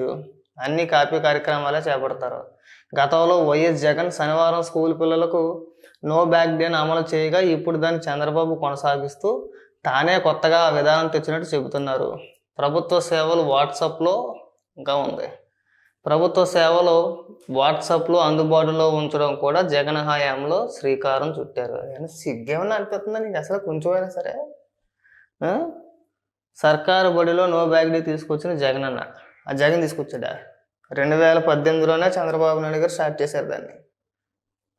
లేదు. అన్ని కాపీ కార్యక్రమాలే చేపడతారు. గతంలో వైఎస్ జగన్ శనివారం స్కూల్ పిల్లలకు నో బ్యాక్ డేని అమలు చేయగా ఇప్పుడు దాన్ని చంద్రబాబు కొనసాగిస్తూ తానే కొత్తగా ఆ విధానం తెచ్చినట్టు చెబుతున్నారు. ప్రభుత్వ సేవలు వాట్సాప్లో ఇంకా ఉంది. ప్రభుత్వ సేవలు వాట్సాప్లో అందుబాటులో ఉంచడం కూడా జగన్ హయాంలో శ్రీకారం చుట్టారు. అయినా సిగ్గేమన్నా అనిపిస్తుందా నీకు? అసలు కొంచెమైనా సరే? సర్కారు బడిలో నో బ్యాగ్ డే తీసుకొచ్చిన జగన్ అన్న ఆ జగన్ తీసుకొచ్చాడా? రెండు వేల పద్దెనిమిదిలోనే చంద్రబాబు నాయుడు గారు స్టార్ట్ చేశారు దాన్ని.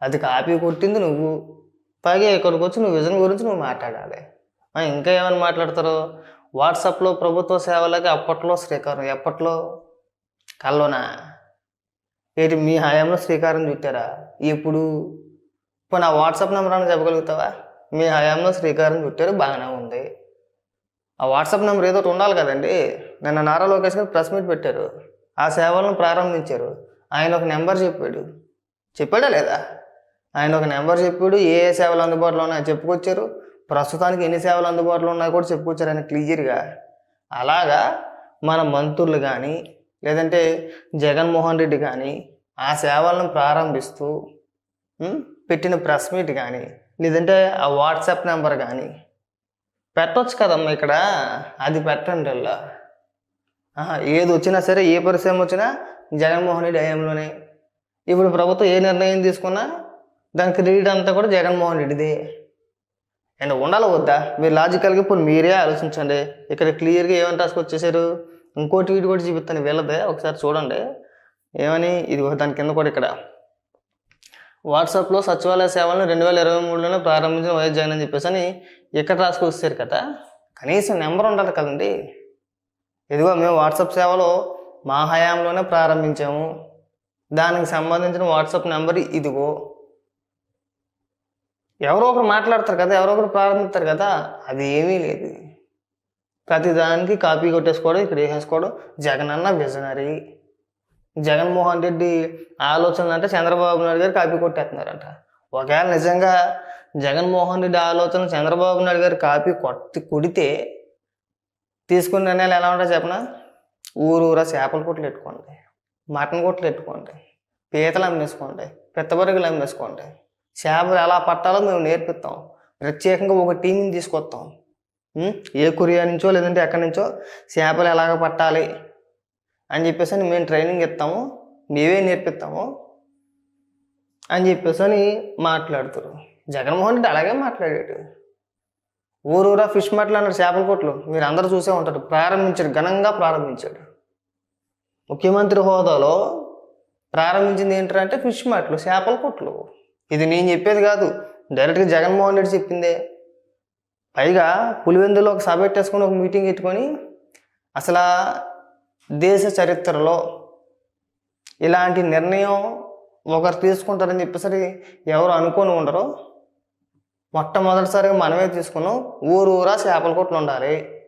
అది కాపీ కొట్టింది నువ్వు. పైగా ఇక్కడికి వచ్చి నువ్వు విజన్ గురించి నువ్వు మాట్లాడాలి. ఇంకా ఏమైనా మాట్లాడతారు? వాట్సాప్లో ప్రభుత్వ సేవలకి అప్పట్లో శ్రీకారం ఎప్పట్లో? కల్లోనా? ఏంటి మీ హయాంలో శ్రీకారం చుట్టారా? ఇప్పుడు ఇప్పుడు నా వాట్సాప్ నెంబర్ అని చెప్పగలుగుతావా? మీ హయాంలో శ్రీకారం చుట్టారు బాగానే ఉంది. ఆ వాట్సాప్ నెంబర్ ఏదో ఒకటి ఉండాలి కదండి. నిన్న నారా లోకేష్ గారు ప్రెస్ మీట్ పెట్టారు. ఆ సేవలను ప్రారంభించారు. ఆయన ఒక నెంబర్ చెప్పాడు. చెప్పాడా లేదా? ఆయన ఒక నెంబర్ చెప్పాడు. ఏ ఏ సేవలు అందుబాటులో ఉన్నాయో చెప్పుకొచ్చారు. ప్రస్తుతానికి ఎన్ని సేవలు అందుబాటులో ఉన్నాయో కూడా చెప్పుకొచ్చారు ఆయన క్లియర్గా. అలాగా మన మంత్రులు కానీ లేదంటే జగన్మోహన్ రెడ్డి కానీ ఆ సేవలను ప్రారంభిస్తూ పెట్టిన ప్రెస్ మీట్ కానీ లేదంటే ఆ వాట్సాప్ నెంబర్ కానీ పెట్టవచ్చు కదమ్మా ఇక్కడ. అది పెట్టండి అలా. ఏది వచ్చినా సరే ఏ పరిశ్రమ వచ్చినా జగన్మోహన్ రెడ్డి హయాంలోనే. ఇప్పుడు ప్రభుత్వం ఏ నిర్ణయం తీసుకున్నా దాని క్రెడిట్ అంతా కూడా జగన్మోహన్ రెడ్డిది. అండ్ ఉండాలి వద్దా? మీరు లాజికల్గా ఇప్పుడు మీరే ఆలోచించండి. ఇక్కడ క్లియర్గా ఏమని రాసుకొచ్చేసారు ఇంకో ట్వీట్ కూడా చూపిస్తాను. వీళ్ళదే ఒకసారి చూడండి. ఏమని? ఇది దాని కింద కూడా ఇక్కడ. వాట్సాప్లో సచివాలయ సేవలను రెండు వేల ఇరవై మూడులోనే ప్రారంభించిన వైఎస్ జగన్ అని చెప్పేసి అని ఇక్కడ రాసుకొచ్చారు కదా. కనీసం నెంబర్ ఉండాలి కదండి. ఇదిగో మేము వాట్సాప్ సేవలో మా హయాంలోనే ప్రారంభించాము. దానికి సంబంధించిన వాట్సాప్ నెంబర్ ఇదిగో. ఎవరో ఒకరు మాట్లాడతారు కదా ఎవరో ఒకరు ప్రారంభిస్తారు కదా అది ఏమీ లేదు. ప్రతి దానికి కాపీ కొట్టేసుకోవడం ఇక్కడ వేసేసుకోవడం జగన్ అన్న విజనరీ. జగన్మోహన్ రెడ్డి ఆలోచనలు అంటే చంద్రబాబు నాయుడు గారు కాపీ కొట్టేస్తున్నారంట. ఒకవేళ నిజంగా జగన్మోహన్ రెడ్డి ఆలోచన చంద్రబాబు నాయుడు గారు కాపీ కొట్టి కొడితే తీసుకున్న నిర్ణయాలు ఎలా ఉంటాయో చెప్పనా? ఊరు చేపల కొట్లు పెట్టుకోండి మటన్ కొట్లు పెట్టుకోండి పీతలు అమ్మేసుకోండి పిత్తబరుగులు అమ్మేసుకోండి. చేపలు ఎలా పట్టాలో మేము నేర్పిస్తాం. ప్రత్యేకంగా ఒక టీంని తీసుకొస్తాం. ఏ కొరియా నుంచో లేదంటే ఎక్కడి నుంచో చేపలు ఎలాగ పట్టాలి అని చెప్పేసి అని మేము ట్రైనింగ్ ఇస్తాము. మేమే నేర్పిస్తాము అని చెప్పేసి అని మాట్లాడుతారు జగన్మోహన్ రెడ్డి అలాగే మాట్లాడాడు. ఊరూరా ఫిష్ మార్ట్లు అన్నాడు చేపల కొట్లు. మీరు అందరూ చూసే ఉంటారు. ప్రారంభించాడు ఘనంగా ప్రారంభించాడు. ముఖ్యమంత్రి హోదాలో ప్రారంభించింది ఏంటంటే ఫిష్ మార్ట్లు చేపల కొట్లు. ఇది నేను చెప్పేది కాదు. డైరెక్ట్గా జగన్మోహన్ రెడ్డి చెప్పిందే. పైగా పులివెందులో ఒక సభ పెట్టేసుకొని ఒక మీటింగ్ పెట్టుకొని అసలు దేశ చరిత్రలో ఇలాంటి నిర్ణయం ఒకరు తీసుకుంటారని చెప్పేసరి ఎవరు అనుకొని ఉండరు. మొట్టమొదటిసారిగా మనమే తీసుకున్నాం. ఊరు ఊరా చేపల కొట్లు ఉండాలి.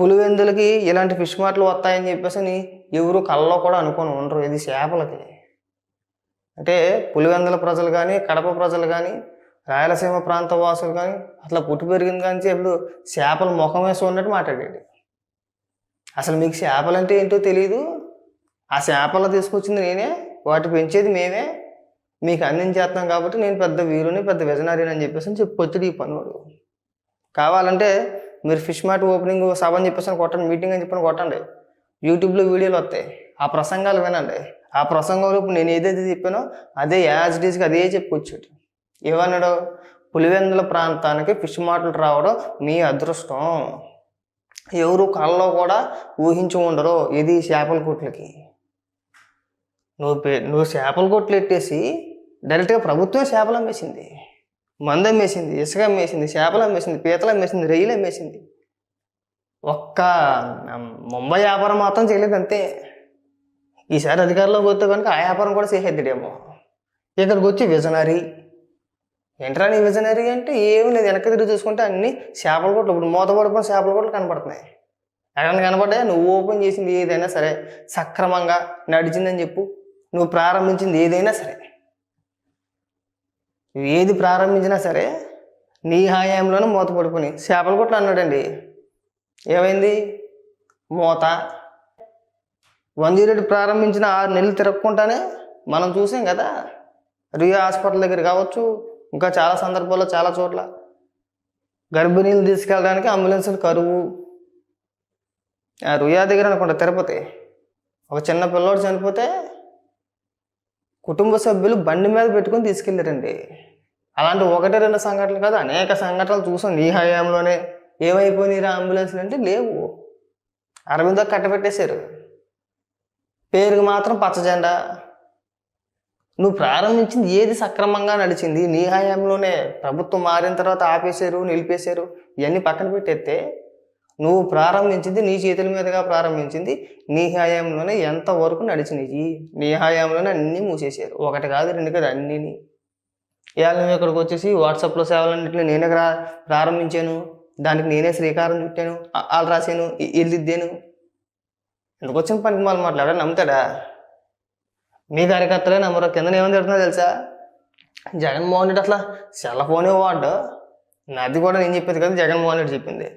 పులివెందులకి ఇలాంటి ఫిష్ మార్ట్లు వస్తాయని చెప్పేసి ఎవరు కళ్ళలో కూడా అనుకొని ఉండరు. ఇది చేపలకి. అంటే పులివెందుల ప్రజలు కానీ కడప ప్రజలు కానీ రాయలసీమ ప్రాంత వాసులు కానీ అట్లా పుట్టి పెరిగింది కానీ ఇప్పుడు చేపల ముఖం వేసి ఉన్నట్టు మాట్లాడాడు అసలు మీకు చేపలు అంటే ఏంటో తెలియదు ఆ చేపలు తీసుకొచ్చింది నేనే వాటి పెంచేది మేమే. మీకు అందించేస్తాం కాబట్టి నేను పెద్ద వీరుని పెద్ద విజనరీని అని చెప్పేసి అని ఈ పనుడు కావాలంటే మీరు ఫిష్ మార్ట్ ఓపెనింగ్ సభ అని చెప్పేసి అని కొట్టండి మీటింగ్ అని చెప్పని కొట్టండి. యూట్యూబ్లో వీడియోలు వస్తాయి. ఆ ప్రసంగాలు వినండి. ఆ ప్రసంగంలో ఇప్పుడు నేను ఏదైతే చెప్పానో అదే యాజ్ డీస్కి అదే చెప్పుకొచ్చాడు ఏమన్నాడు? పులివెందుల ప్రాంతానికి ఫిష్ మార్ట్లు రావడం మీ అదృష్టం. ఎవరు కళ్ళలో కూడా ఊహించి ఉండరు ఇది చేపల కొట్లకి. నువ్వు పే- నువ్వు చేపల కొట్లు ఎట్టేసి డైరెక్ట్గా ప్రభుత్వం చేపలు అమ్మేసింది. మందం అమ్మేసింది ఇసుక అమ్మేసింది చేపలు అమ్మేసింది పీతలు అమ్మేసింది రొయ్యలు అమ్మేసింది. ఒక్క ముంబై వ్యాపారం మాత్రం చేయలేదు అంతే. ఈసారి అధికారంలోకి పోతే కనుక ఆ వ్యాపారం కూడా చేసేద్దాడేమో. ఇక్కడికి వచ్చి విజనరీ. ఏంట్రా నీ విజనరీ అంటే ఏమి లేదు. వెనక్కి తిరిగి చూసుకుంటే అన్ని చేపల కొట్లు ఇప్పుడు మూత పడిపోయిన చేపల కొట్లు కనపడుతున్నాయి. ఎక్కడ కనపడ్డా నువ్వు ఓపెన్ చేసింది ఏదైనా సరే సక్రమంగా నడిచిందని చెప్పు. నువ్వు ప్రారంభించింది ఏదైనా సరే. నువ్వు ఏది ప్రారంభించినా సరే నీ హాయంలోనే మూత పడుకుని చేపల కొట్లు అన్నాడండి. ఏమైంది? మూత. వన్ జీరో ఎయిట్ ప్రారంభించిన ఆరు నెలలు తిరగకుండానే మనం చూసాం కదా. రియా హాస్పిటల్ దగ్గర కావచ్చు ఇంకా చాలా సందర్భాల్లో చాలా చోట్ల. గర్భిణీలు తీసుకెళ్ళడానికి అంబులెన్సులు కరువు. ఆ రుయా దగ్గర అనుకుంటా తిరుపతి. ఒక చిన్న పిల్లోడు చనిపోతే కుటుంబ సభ్యులు బండి మీద పెట్టుకొని తీసుకెళ్ళారండి. అలాంటి ఒకటి రెండు సంఘటనలు కాదు అనేక సంఘటనలు చూసాం. నీ హయాంలోనే ఏమైపోయినాయిరా అంబులెన్స్లు అంటే లేవు. అరవిందో కట్టబెట్టేశారు. పేరుకి మాత్రం పచ్చ జెండా నువ్వు ప్రారంభించింది ఏది సక్రమంగా నడిచింది? నీ హయాంలోనే ప్రభుత్వం మారిన తర్వాత ఆపేశారు నిలిపేశారు ఇవన్నీ పక్కన పెట్టేస్తే నువ్వు ప్రారంభించింది నీ చేతుల మీదుగా ప్రారంభించింది నీ హయాంలోనే ఎంతవరకు నడిచినాయి నీ హయాంలోనే అన్నీ మూసేసారు ఒకటి కాదు రెండు కాదు అన్నీని. ఇవాళ నువ్వు ఇక్కడికి వచ్చేసి వాట్సాప్లో సేవలన్నింటినీ నేనే రా ప్రారంభించాను. దానికి నేనే శ్రీకారం చుట్టాను వాళ్ళు రాశాను ఇ- ఎందుకు వచ్చిన పనికి మళ్ళీ మాట్లాడా నమ్ముతాడా? మీ కార్యకర్తలే నమ్మరు. కింద ఏమని తిడుతుందో తెలుసా? జగన్మోహన్ రెడ్డి అసలు సెల్ ఫోనే వాడు నాది కూడా నేను చెప్పేది కదా జగన్మోహన్ రెడ్డి చెప్పింది.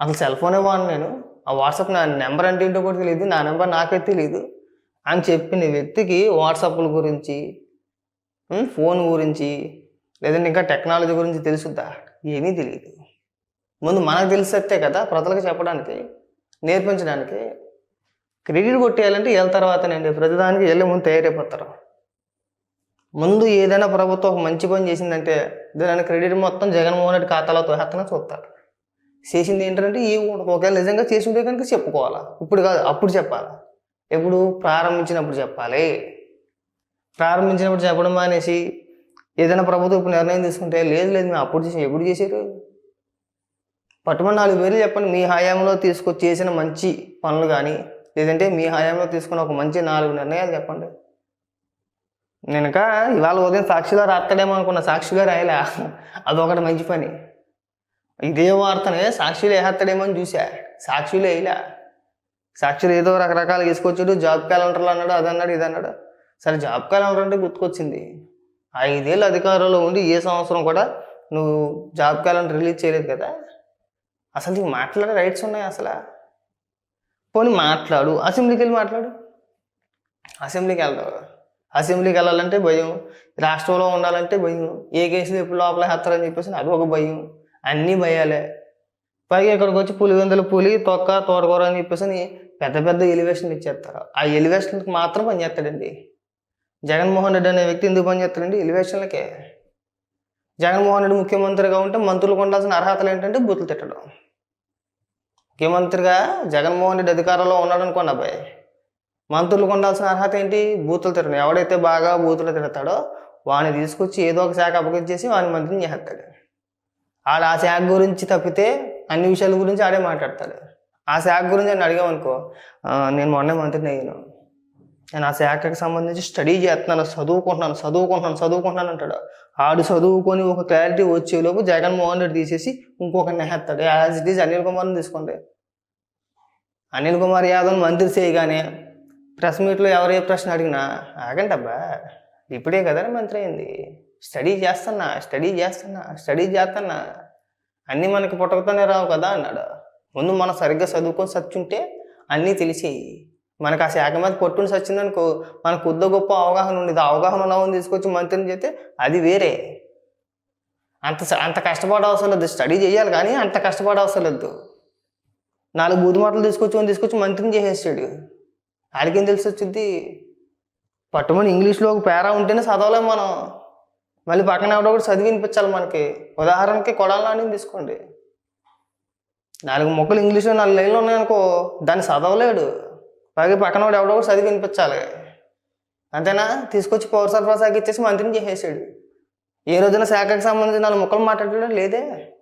అసలు సెల్ ఫోనే వాడు నేను. ఆ వాట్సాప్ నా నెంబర్ అంటే ఏంటో కూడా తెలియదు నా నెంబర్ నాకే తెలియదు అని చెప్పిన వ్యక్తికి వాట్సాప్ల గురించి ఫోన్ గురించి లేదంటే ఇంకా టెక్నాలజీ గురించి తెలుసుద్దా? ఏమీ తెలియదు ముందు మనకు తెలిసేస్తే కదా ప్రజలకు చెప్పడానికి నేర్పించడానికి. క్రెడిట్ కొట్టేయాలంటే వీళ్ళ తర్వాతనండి. ప్రతిదానికి వెళ్ళే ముందు తయారైపోతారు. ముందు ఏదైనా ప్రభుత్వం ఒక మంచి పని చేసిందంటే దాని క్రెడిట్ మొత్తం జగన్మోహన్ రెడ్డి ఖాతాలో తోహెత్తన చూస్తారు. చేసింది ఏంటంటే ఈ ఒకవేళ నిజంగా చేసి ఉంటే కనుక చెప్పుకోవాలా. ఇప్పుడు కాదు అప్పుడు చెప్పాలి. ఎప్పుడు? ప్రారంభించినప్పుడు చెప్పాలి. ప్రారంభించినప్పుడు చెప్పడం మానేసి ఏదైనా ప్రభుత్వం ఇప్పుడు నిర్ణయం తీసుకుంటే లేదు లేదు మేము అప్పుడు చేసి ఎప్పుడు చేశారు? పట్టుమని నాలుగు పేర్లు చెప్పండి. మీ హయాంలో తీసుకొచ్చి చేసిన మంచి పనులు కానీ లేదంటే మీ హయాంలో తీసుకున్న ఒక మంచి నాలుగు నిర్ణయాలు చెప్పండి. నేను ఇవాళ ఉదయం సాక్షిలో రాస్తాడేమో అనుకున్న. సాక్షిగా రాయలే. అదొకటి మంచి పని. ఇదే వార్తనే సాక్షిలో వేసేస్తాడేమో అని చూసా సాక్షిలో వేయలే సాక్షులు ఏదో రకరకాలు తీసుకొచ్చాడు జాబ్ క్యాలెండర్లు అన్నాడు అది అన్నాడు ఇది అన్నాడు సరే జాబ్ క్యాలెండర్ అంటే గుర్తుకొచ్చింది. ఐదేళ్ళు అధికారంలో ఉండి ఏ సంవత్సరం కూడా నువ్వు జాబ్ క్యాలెండర్ రిలీజ్ చేయలేదు కదా. అసలు నీకు మాట్లాడే రైట్స్ ఉన్నాయి అసలు? పోనీ మాట్లాడు. అసెంబ్లీకి వెళ్ళి మాట్లాడు. అసెంబ్లీకి వెళ్తావు అసెంబ్లీకి వెళ్ళాలంటే భయం. రాష్ట్రంలో ఉండాలంటే భయం. ఏ కేసులు ఎప్పుడు లోపల వేస్తారని చెప్పేసి అది ఒక భయం. అన్నీ భయాలే. పైగా ఇక్కడికి వచ్చి పులివెందులు పులి తొక్క తోటకూర అని చెప్పేసి అని పెద్ద పెద్ద ఎలివేషన్లు ఇచ్చేస్తారు. ఆ ఎలివేషన్కి మాత్రం పనిచేస్తాడండి జగన్మోహన్ రెడ్డి అనే వ్యక్తి ఎందుకు పనిచేస్తాడండి ఎలివేషన్లకే జగన్మోహన్ రెడ్డి ముఖ్యమంత్రిగా ఉంటే మంత్రులకు ఉండాల్సిన అర్హతలు ఏంటంటే బూతులు తిట్టడం. ముఖ్యమంత్రిగా జగన్మోహన్ రెడ్డి అధికారంలో ఉన్నాడు అనుకోండి అబ్బాయి. మంత్రులకు ఉండాల్సిన అర్హత ఏంటి? బూతులు తిట్టడం. ఎవడైతే బాగా బూతులు తిడతాడో వాడిని తీసుకొచ్చి ఏదో ఒక శాఖ అప్పగించేసి వాని మంత్రిని చేస్తాడు ఆడు ఆ శాఖ గురించి తప్పితే అన్ని విషయాల గురించి ఆడే మాట్లాడతాడు. ఆ శాఖ గురించి నేను అడిగామనుకో నేను మొన్న మంత్రిని అయ్యాను. నేను ఆ శాఖకి సంబంధించి స్టడీ చేస్తున్నాను చదువుకుంటున్నాను చదువుకుంటున్నాను చదువుకుంటున్నాను అంటాడు. ఆడు చదువుకొని ఒక క్లారిటీ వచ్చేలోపు జగన్మోహన్ రెడ్డి తీసేసి ఇంకొకరిని నేస్తాడు యాజ్ ఇట్ ఈజ్ అనిల్ కుమార్ని తీసుకోండి. అనిల్ కుమార్ యాదవ్ మంత్రి చేయగానే ప్రెస్ మీట్లో ఎవరు ఏ ప్రశ్న అడిగినా ఆగండి అబ్బా ఇప్పుడే కదా మంత్రి అయింది. స్టడీ చేస్తున్నా స్టడీ చేస్తున్నా స్టడీ చేస్తున్నా. అన్నీ మనకి పుట్టకతోనే రావు కదా అన్నాడు. ముందు మనం సరిగ్గా చదువుకొని సచ్చుంటే అన్నీ తెలిసేయి. మనకు ఆ శాఖ మీద పట్టుని సచ్చిందనుకో మనకు కొద్ద గొప్ప అవగాహన ఉండేది. ఆ అవగాహన ఉన్నవాడిని తీసుకొచ్చి మంత్రిని చేస్తే అది వేరే. అంత అంత కష్టపడ అవసరం లేదు. స్టడీ చేయాలి కానీ అంత కష్టపడ అవసరం లేదు. నాలుగు బూతు మాటలు తీసుకొచ్చి తీసుకొచ్చి మంత్రిని చేసేసాడు ఆడికేం తెలిసి వచ్చింది పట్టుమని ఇంగ్లీష్లో ఒక పేరా ఉంటేనే చదవలేం మనం. మళ్ళీ పక్కన ఎవడో కూడా చదివి వినిపించాలి మనకి. ఉదాహరణకి కొడాలని తీసుకోండి. నాలుగు మొక్కలు ఇంగ్లీషు నాలుగు లైన్లు ఉన్నాయనుకో దాన్ని చదవలేడు. పైగా పక్కన వాడు ఎవడో కూడా చదివి వినిపించాలి అంతేనా? తీసుకొచ్చి పౌర సరఫరా శాఖ ఇచ్చేసి మంత్రిని చేసేసాడు. ఏ రోజున శాఖకు సంబంధించి నాలుగు మొక్కలు మాట్లాడడం లేదే.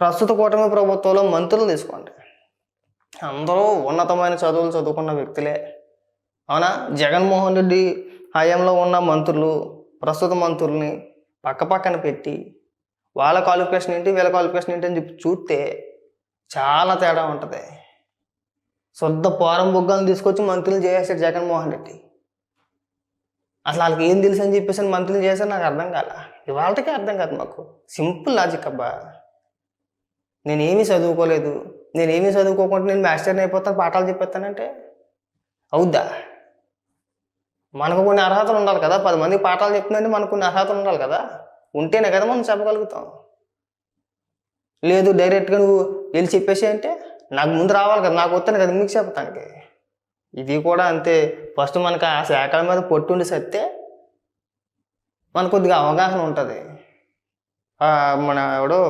ప్రస్తుత కూటమి ప్రభుత్వంలో మంత్రులు తీసుకోండి. అందరూ ఉన్నతమైన చదువులు చదువుకున్న వ్యక్తులే. అవునా? జగన్మోహన్ రెడ్డి హయాంలో ఉన్న మంత్రులు ప్రస్తుత మంత్రుల్ని పక్క పక్కన పెట్టి వాళ్ళ క్వాలిఫికేషన్ ఏంటి వీళ్ళ క్వాలిఫికేషన్ ఏంటి అని చెప్పి చూస్తే చాలా తేడా ఉంటుంది. శుద్ధ పోరం బుగ్గలను తీసుకొచ్చి మంత్రులు చేసేసాడు జగన్మోహన్ రెడ్డి. అసలు వాళ్ళకి ఏం తెలుసు అని చెప్పేసి మంత్రులు చేశారు నాకు అర్థం కాల. ఇవాళకి అర్థం కాదు మాకు. సింపుల్ లాజిక్ అబ్బా. నేనేమీ చదువుకోలేదు. నేనేమీ చదువుకోకుండా నేను మాస్టర్ని అయిపోతాను పాఠాలు చెప్పేస్తానంటే? అవుద్దా? మనకు కొన్ని అర్హతలు ఉండాలి కదా. పది మంది పాఠాలు చెప్తుందంటే మనకు కొన్ని అర్హతలు ఉండాలి కదా. ఉంటేనే కదా మనం చెప్పగలుగుతాం. లేదు డైరెక్ట్గా నువ్వు వెళ్ళి చెప్పేసి అంటే నాకు ముందు రావాలి కదా. నాకు వస్తాను కదా మీకు చెప్తానికి ఇది కూడా అంతే. ఫస్ట్ మనకు ఆ శాఖల మీద పొట్టుండి సత్తే మనకు కొద్దిగా అవగాహన ఉంటుంది. మన ఎవడో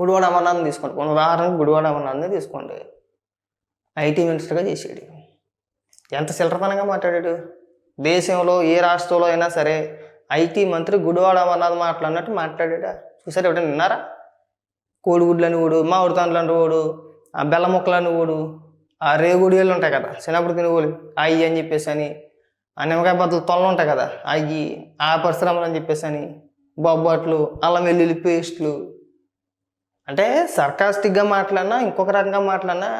గుడివాడ అమర్నాథ్ని తీసుకోండి. కొన్ని ఉదాహరణకు గుడివాడ అమర్నాథ్ని తీసుకోండి. ఐటీ మినిస్టర్గా చేసాడు. ఎంత చిల్లరతనంగా మాట్లాడాడు. దేశంలో ఏ రాష్ట్రంలో అయినా సరే ఐటీ మంత్రి గుడివాడ అమర్నాథ్ మాట్లాడినట్టు మాట్లాడాడా? చూసారు ఎవరైనా విన్నారా? కోడిగుడ్లని ఊడు మామిడి తండ్లని ఊడు ఆ బెల్ల ముక్కలని ఊడు ఆ రేగుడియలు ఉంటాయి కదా చిన్నప్పుడు తినే అయ్యి అని చెప్పేసి అని ఆ నిమ్మకాయ బద్దలు తొలలు ఉంటాయి కదా అయ్యి ఆ పరిశ్రమలు అని చెప్పేసి అని బొబ్బట్లు అల్లం వెల్లుల్లి పేస్ట్లు. అంటే సర్కాస్టిక్గా మాట్లాడినా ఇంకొక రకంగా మాట్లాడినా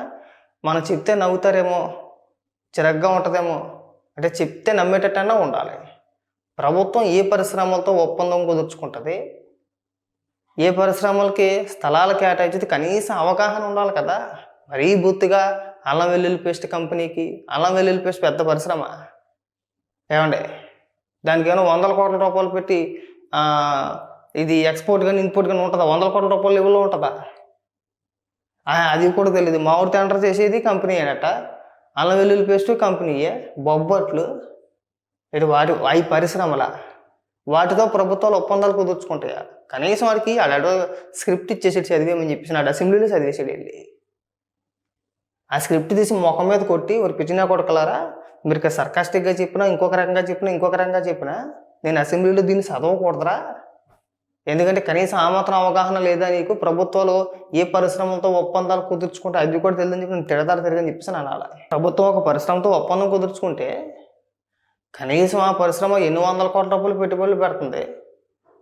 మనం చెప్తే నవ్వుతారేమో చిరగ్గా ఉంటుందేమో అంటే చెప్తే నమ్మేటట్టన్నా ఉండాలి. ప్రభుత్వం ఏ పరిశ్రమలతో ఒప్పందం కుదుర్చుకుంటుంది? ఏ పరిశ్రమలకి స్థలాలు కేటాయించేది కనీసం అవగాహన ఉండాలి కదా? మరీ బూత్తుగా అల్లం వెల్లుల్లి పేస్ట్ కంపెనీకి అల్లం వెల్లుల్లి పేస్ట్ పెద్ద పరిశ్రమ. ఏమండి? దానికి ఏమైనా వందల కోట్ల రూపాయలు పెట్టి ఇది ఎక్స్పోర్ట్ కానీ ఇంపోర్ట్ కానీ ఉంటుందా? వందల కోట్ల రూపాయల లెవెల్లో ఉంటుందా? అది కూడా తెలియదు మామిడి టెండర్ చేసేది కంపెనీ అనట అల్లం వెల్లుల్లి పేస్ట్ కంపెనీయే బొబ్బట్లు ఇటు వాటి అవి పరిశ్రమల వాటితో ప్రభుత్వాలు ఒప్పందాలు కుదుర్చుకుంటాయా? కనీసం వాడికి ఆడ స్క్రిప్ట్ ఇచ్చేసి చదివేమని చెప్పేసి నాడు అసెంబ్లీలో చదివేసాడు వెళ్ళి ఆ స్క్రిప్ట్ తీసి ముఖం మీద కొట్టి ఒక పిచ్చినా కొడకలారా? మీరు సర్కాస్టిక్గా చెప్పినా ఇంకొక రకంగా చెప్పినా ఇంకొక రకంగా చెప్పినా నేను అసెంబ్లీలో దీన్ని చదవకూడదురా? ఎందుకంటే కనీసం ఆ మాత్రం అవగాహన లేదా నీకు? ప్రభుత్వాలు ఏ పరిశ్రమలతో ఒప్పందాలు కుదుర్చుకుంటే అది కూడా తెలియదని చెప్పి నేను తిడతారు తిరగని చెప్పేసి నేను అలా ప్రభుత్వం ఒక పరిశ్రమతో ఒప్పందం కుదుర్చుకుంటే కనీసం ఆ పరిశ్రమ ఎన్ని వందల కోట్ల రూపాయలు పెట్టుబడులు పెడుతుంది?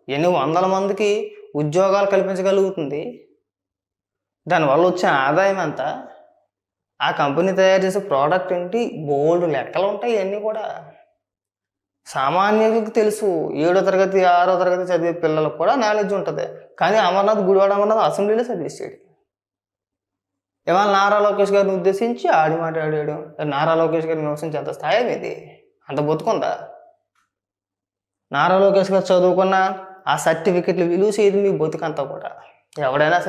ఎన్ని వందల మందికి ఉద్యోగాలు కల్పించగలుగుతుంది? దానివల్ల వచ్చే ఆదాయం ఎంత? ఆ కంపెనీ తయారు చేసే ప్రోడక్ట్ ఏంటి? బోల్డ్ లెక్కలు ఉంటాయి ఇవన్నీ కూడా. సామాన్యులకు తెలుసు. ఏడో తరగతి ఆరో తరగతి చదివే పిల్లలకు కూడా నాలెడ్జ్ ఉంటుంది. కానీ అమర్నాథ్ గుడివాడ అమర్నాథ్ అసెంబ్లీలో చదివేసాడు. ఇవాళ నారా లోకేష్ గారిని ఉద్దేశించి ఆడి మాట్లాడాడు నారా లోకేష్ గారిని విమర్శించి అంత స్థాయి ఇది అంత బతుకుందా నారా లోకేష్ గారు చదువుకున్న ఆ సర్టిఫికెట్లు విలువ చేయదు మీ బతుకంతా కూడా. ఎవడైనా సరే